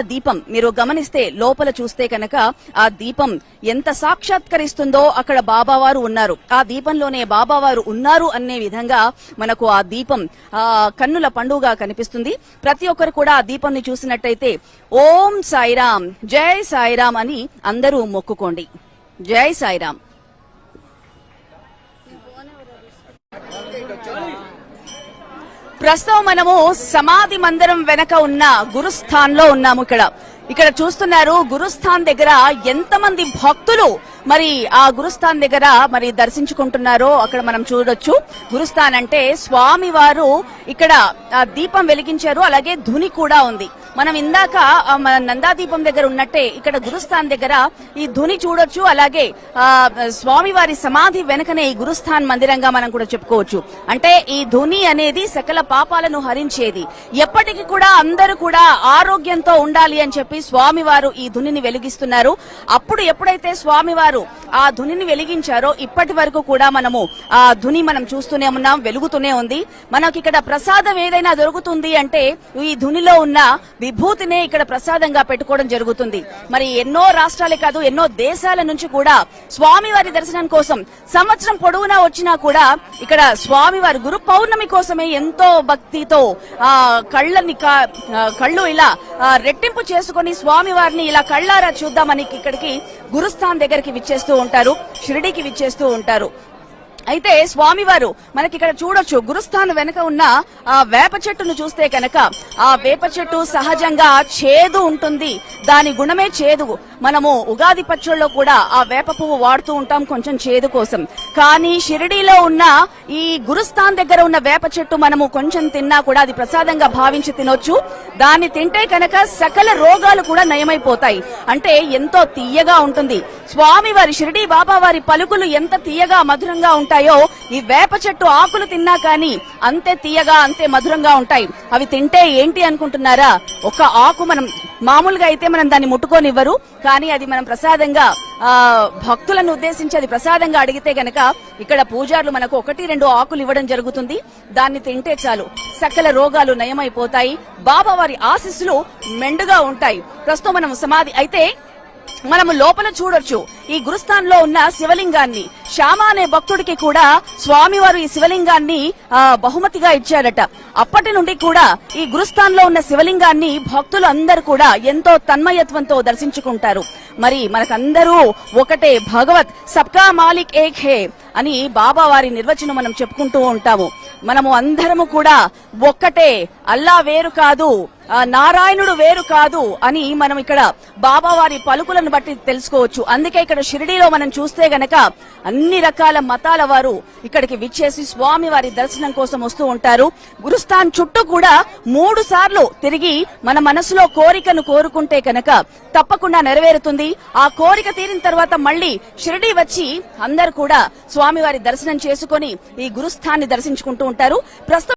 దీపం. మీరు గమనిస్తే లోపల చూస్తే కనుక ఆ దీపం ఎంత సాక్షాత్కరిస్తుందో అక్కడ బాబావారు ఉన్నారు. ఆ దీపంలోనే బాబావారు ఉన్నారు అనే విధంగా మనకు ఆ దీపం ఆ కన్నుల పండుగ కనిపిస్తుంది. ప్రతి ఒక్కరు కూడా ఆ దీపంని చూసినట్టయితే ఓం సాయిరామ్ జై సాయిరామ్ అని అందరూ మొక్కుకోండి. జై సాయిరామ్. ప్రస్తుతం మనము సమాధి మందిరం వెనక ఉన్న గురుస్థాన్లో ఉన్నాము ఇక్కడ. ఇక్కడ చూస్తున్నారు గురుస్థాన్ దగ్గర ఎంతమంది భక్తులు మరి ఆ గురుస్థాన్ దగ్గర మరి దర్శించుకుంటున్నారో అక్కడ మనం చూడొచ్చు. గురుస్థాన్ అంటే స్వామి వారు ఇక్కడ ఆ దీపం వెలిగించారు అలాగే ధుని కూడా ఉంది. మనం ఇందాక మన నందాదీపం దగ్గర ఉన్నట్టే ఇక్కడ గురుస్థాన్ దగ్గర ఈ ధుని చూడొచ్చు అలాగే స్వామివారి సమాధి వెనుకనే ఈ గురుస్థాన్ మందిరంగా మనం కూడా చెప్పుకోవచ్చు. అంటే ఈ ధుని అనేది సకల పాపాలను హరించేది. ఎప్పటికీ కూడా అందరూ కూడా ఆరోగ్యంతో ఉండాలి అని చెప్పి స్వామివారు ఈ ధునిని వెలిగిస్తున్నారు. అప్పుడు ఎప్పుడైతే స్వామివారు ఆ ధునిని వెలిగించారో ఇప్పటి వరకు కూడా మనము ఆ ధుని మనం చూస్తూనే ఉన్నాం వెలుగుతూనే ఉంది. మనకి ఇక్కడ ప్రసాదం ఏదైనా దొరుకుతుంది అంటే ఈ ధునిలో ఉన్న విభూతినే ఇక్కడ ప్రసాదంగా పెట్టుకోవడం జరుగుతుంది. మరి ఎన్నో రాష్ట్రాలే కాదు ఎన్నో దేశాల నుంచి కూడా స్వామివారి దర్శనం కోసం సంవత్సరం పొడవునా వచ్చినా కూడా ఇక్కడ స్వామివారి గురు పౌర్ణమి కోసమే ఎంతో భక్తితో ఆ కళ్ళని కళ్ళు ఇలా రెట్టింపు చేసుకొని స్వామివారిని ఇలా కళ్ళారా చూద్దామని ఇక్కడికి గురుస్థాన్ దగ్గరికి విచ్చేస్తూ ఉంటారు షిరిడీకి విచ్చేస్తూ ఉంటారు. అయితే స్వామివారు మనకి ఇక్కడ చూడొచ్చు గురుస్థాన్ వెనక ఉన్న ఆ వేప చెట్టును చూస్తే కనుక ఆ వేప చెట్టు సహజంగా చేదు ఉంటుంది. దాని గుణమే చేదు. మనము ఉగాది పచ్చళ్ళలో కూడా ఆ వేప పువ్వు వాడుతూ ఉంటాం కొంచెం చేదు కోసం. కానీ షిరిడీలో ఉన్న ఈ గురుస్థాన్ దగ్గర ఉన్న వేప చెట్టు మనము కొంచెం తిన్నా కూడా అది ప్రసాదంగా భావించి తినొచ్చు. దాన్ని తింటే కనుక సకల రోగాలు కూడా నయమైపోతాయి. అంటే ఎంతో తీయగా ఉంటుంది. స్వామివారి షిరిడీ బాబా వారి పలుకులు ఎంత తీయగా మధురంగా ఉంటాయి. ఈ వేప చెట్టు ఆకులు తిన్నా కానీ అంతే తీయగా అంతే మధురంగా ఉంటాయి. అవి తింటే ఏంటి అనుకుంటున్నారా? ఒక ఆకు మనం మామూలుగా అయితే మనం దాన్ని ముట్టుకోనివ్వరు కానీ అది మనం ప్రసాదంగా భక్తులను ఉద్దేశించి అది ప్రసాదంగా అడిగితే గనక ఇక్కడ పూజారులు మనకు ఒకటి రెండు ఆకులు ఇవ్వడం జరుగుతుంది. దాన్ని తింటే చాలు. సకల రోగాలు నయమైపోతాయి. బాబా వారి ఆశీస్సులు మెండుగా ఉంటాయి. ప్రస్తుతం మనం సమాధి అయితే మనము లోపల చూడొచ్చు. ఈ గురుస్థాన్లో ఉన్న శివలింగాన్ని శ్యామ అనే భక్తుడికి కూడా స్వామివారు ఈ శివలింగాన్ని బహుమతిగా ఇచ్చారట. అప్పటి నుండి కూడా ఈ గురుస్థాన్లో ఉన్న శివలింగాన్ని భక్తులు అందరూ కూడా ఎంతో తన్మయత్వంతో దర్శించుకుంటారు. మరి మనకందరూ ఒకటే భగవత్ సబ్కా మాలిక్ ఏక్ హే అని బాబా వారి నిర్వచనం మనం చెప్పుకుంటూ ఉంటాము. మనము అందరము కూడా ఒక్కటే అల్లా వేరు కాదు ఆ నారాయణుడు వేరు కాదు అని మనం ఇక్కడ బాబా వారి పలుకులను బట్టి తెలుసుకోవచ్చు. అందుకే ఇక్కడ షిరిడీలో మనం చూస్తే గనక అన్ని రకాల మతాల వారు ఇక్కడికి విచ్చేసి స్వామి వారి దర్శనం కోసం వస్తూ ఉంటారు. గురుస్థాన్ చుట్టూ కూడా మూడు సార్లు తిరిగి మన మనసులో కోరికను కోరుకుంటే కనుక తప్పకుండా నెరవేరుతుంది. ఆ కోరిక తీరిన తర్వాత మళ్ళీ షిరిడి వచ్చి అందరు కూడా స్వామివారి దర్శనం చేసుకుని ఈ గురుస్థాన్ని దర్శించుకుంటూ ఉంటారు. ప్రస్తుతం